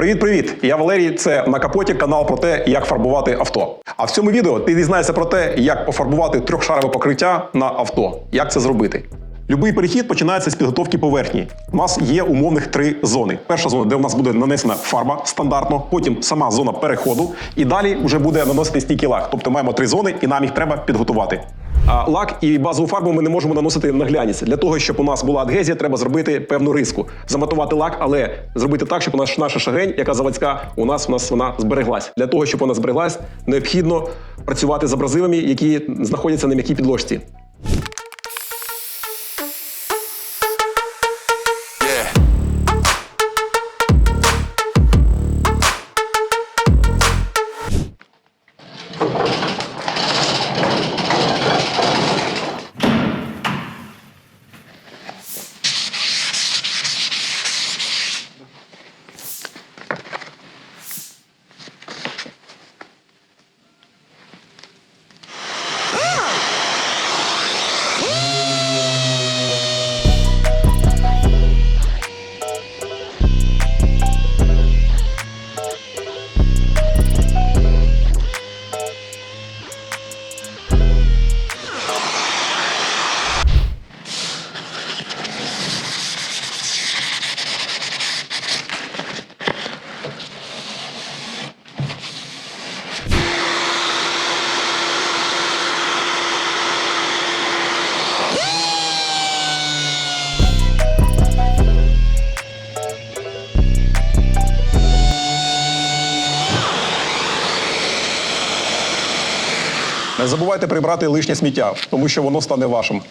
Привіт-привіт! Я Валерій. Це на капоті канал про те, як фарбувати авто. А в цьому відео ти дізнаєшся про те, як пофарбувати трьохшарове покриття на авто. Як це зробити? Любий перехід починається з підготовки поверхні. У нас є умовних три зони. Перша зона, де у нас буде нанесена фарба стандартно, потім сама зона переходу, і далі вже буде наносити стійкий лак. Тобто маємо три зони, і нам їх треба підготувати. Лак і базову фарбу ми не можемо наносити на глянець. Для того, щоб у нас була адгезія, треба зробити певну риску, заматувати лак, але зробити так, щоб у наша шагрень, яка заводська, у нас у нас вона збереглась. Для того, щоб вона збереглась, необхідно працювати з абразивами, які знаходяться на м'якій підложці. Забувайте прибрати лишнє сміття, тому що воно стане вашим.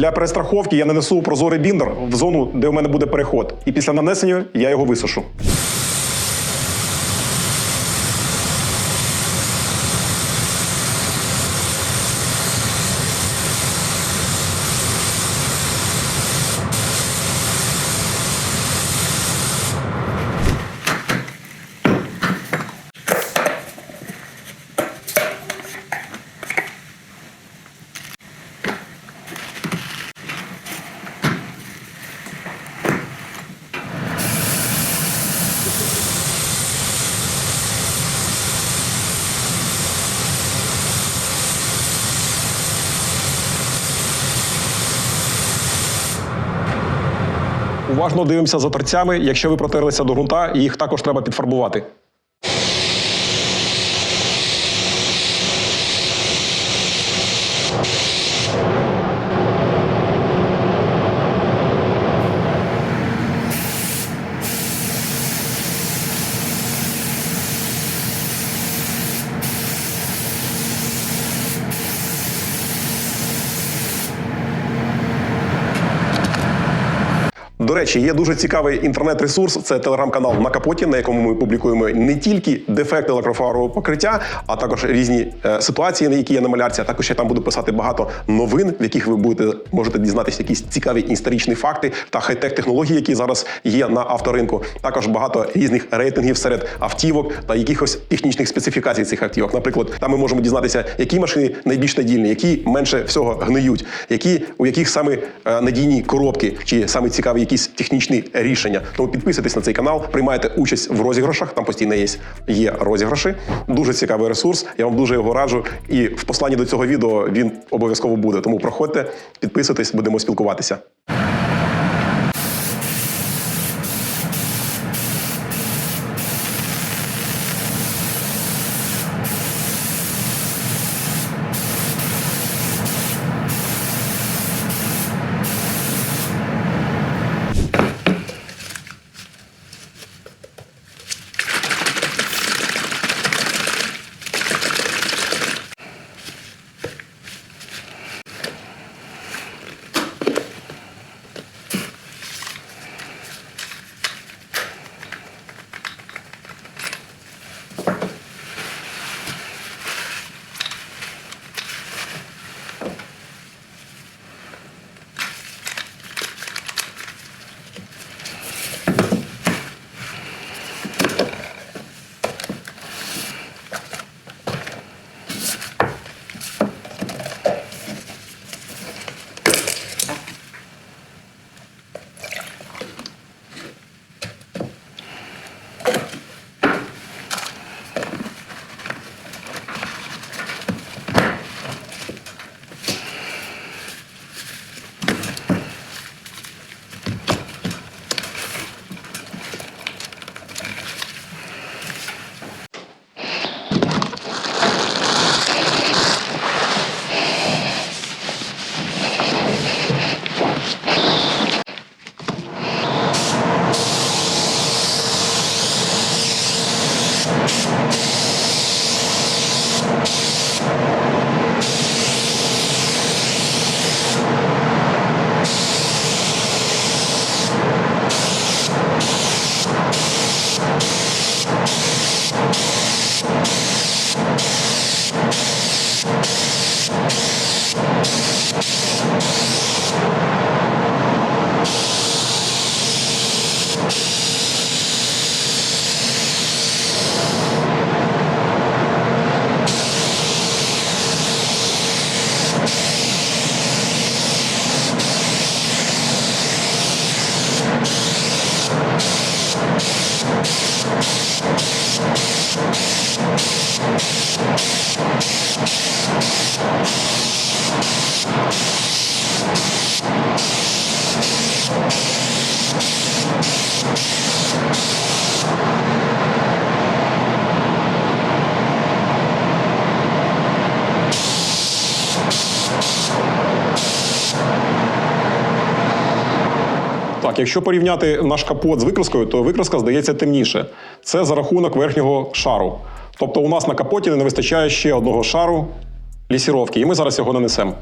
Для перестраховки я нанесу прозорий біндер в зону, де у мене буде переход. І після нанесення я його висушу. Уважно дивимося за торцями. Якщо ви протерлися до ґрунта, їх також треба підфарбувати. Речі, є дуже цікавий інтернет-ресурс. Це телеграм-канал на капоті, на якому ми публікуємо не тільки дефекти електрофарового покриття, а також різні е, ситуації, на які є на малярці. А також я там буду писати багато новин, в яких ви будете можете дізнатися якісь цікаві історичні факти та хай-тек технології, які зараз є на авторинку. Також багато різних рейтингів серед автівок та якихось технічних специфікацій цих автівок. Наприклад, там ми можемо дізнатися, які машини найбільш надійні, які менше всього гниють, які у яких саме е, надійні коробки, чи саме цікаві якісь технічні рішення. Тому підписуйтесь на цей канал, приймайте участь в розіграшах. Там постійно є, є розіграші. Дуже цікавий ресурс. Я вам дуже його раджу. І в посланні до цього відео він обов'язково буде. Тому проходьте, підписуйтесь, будемо спілкуватися. Якщо порівняти наш капот з викраскою, то викраска здається темніше. Це за рахунок верхнього шару. Тобто у нас на капоті не вистачає ще одного шару лісіровки, і ми зараз його нанесемо.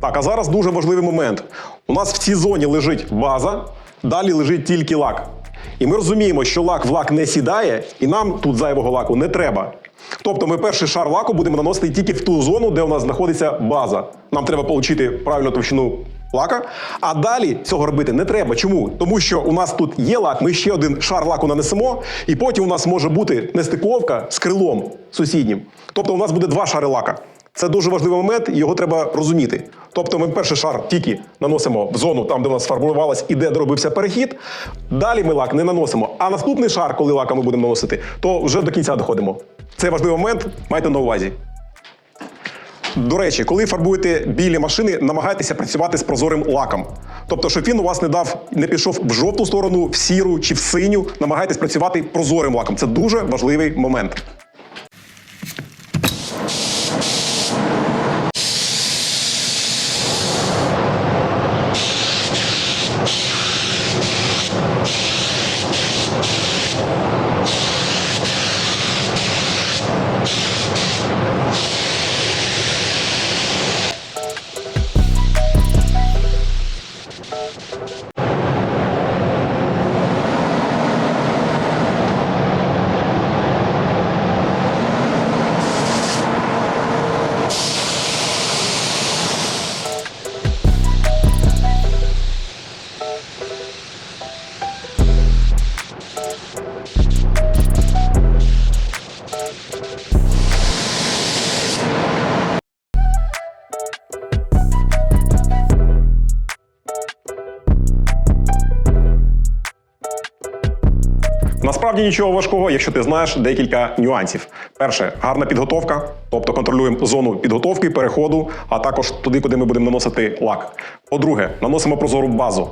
Так, а зараз дуже важливий момент. У нас в цій зоні лежить база, далі лежить тільки лак. І ми розуміємо, що лак в лак не сідає, і нам тут зайвого лаку не треба. Тобто ми перший шар лаку будемо наносити тільки в ту зону, де у нас знаходиться база. Нам треба отримати правильну товщину лака. А далі цього робити не треба. Чому? Тому що у нас тут є лак, ми ще один шар лаку нанесемо, і потім у нас може бути нестиковка з крилом сусіднім. Тобто у нас буде два шари лака. Це дуже важливий момент, і його треба розуміти. Тобто ми перший шар тільки наносимо в зону, там, де у нас сформулювалась і де доробився перехід. Далі ми лак не наносимо. А наступний шар, коли лака ми будемо наносити, то вже до кінця доходимо. Це важливий момент, майте на увазі. До речі, коли фарбуєте білі машини, намагайтеся працювати з прозорим лаком. Тобто, щоб він у вас не дав, не пішов в жовту сторону, в сіру чи в синю, намагайтесь працювати прозорим лаком. Це дуже важливий момент. Насправді нічого важкого, якщо ти знаєш декілька нюансів. Перше, гарна підготовка, тобто контролюємо зону підготовки, переходу, а також туди, куди ми будемо наносити лак. По-друге, наносимо прозору базу.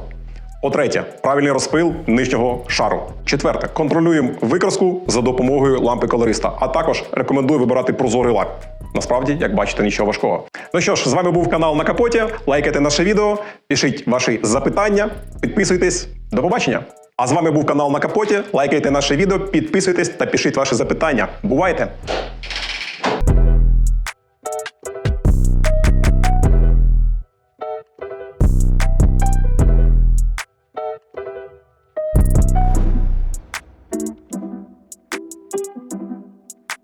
По-третє, правильний розпил нижнього шару. Четверте, контролюємо викраску за допомогою лампи колориста, а також рекомендую вибирати прозорий лак. Насправді, як бачите, нічого важкого. Ну що ж, з вами був канал на капоті. Лайкайте наше відео, пишіть ваші запитання, підписуйтесь. До побачення! А з вами був канал на капоті. Лайкайте наше відео, підписуйтесь та пишіть ваші запитання. Бувайте!